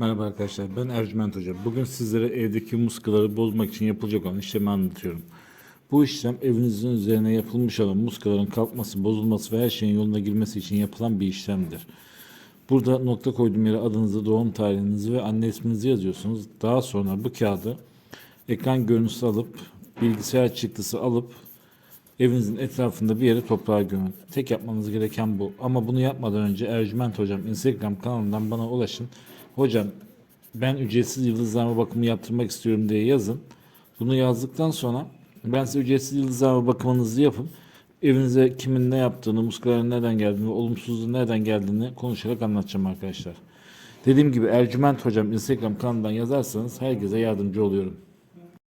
Merhaba arkadaşlar ben Ercüment Hoca. Bugün sizlere evdeki muskaları bozmak için yapılacak olan işlemi anlatıyorum. Bu işlem evinizin üzerine yapılmış olan muskaların kalkması, bozulması ve her şeyin yoluna girmesi için yapılan bir işlemdir. Burada nokta koyduğum yere adınızı, doğum tarihinizi ve anne isminizi yazıyorsunuz. Daha sonra bu kağıdı ekran görüntüsü alıp bilgisayar çıktısı alıp evinizin etrafında bir yere toprağa gömün. Tek yapmanız gereken bu. Ama bunu yapmadan önce Ercüment Hocam Instagram kanalından bana ulaşın. Hocam ben ücretsiz yıldızlama bakımı yaptırmak istiyorum diye yazın. Bunu yazdıktan sonra ben size ücretsiz yıldızlama bakımınızı yapıp evinize kimin ne yaptığını, muskaların nereden geldiğini, olumsuzluğun nereden geldiğini konuşarak anlatacağım arkadaşlar. Dediğim gibi Ercüment Hocam Instagram kanalından yazarsanız herkese yardımcı oluyorum.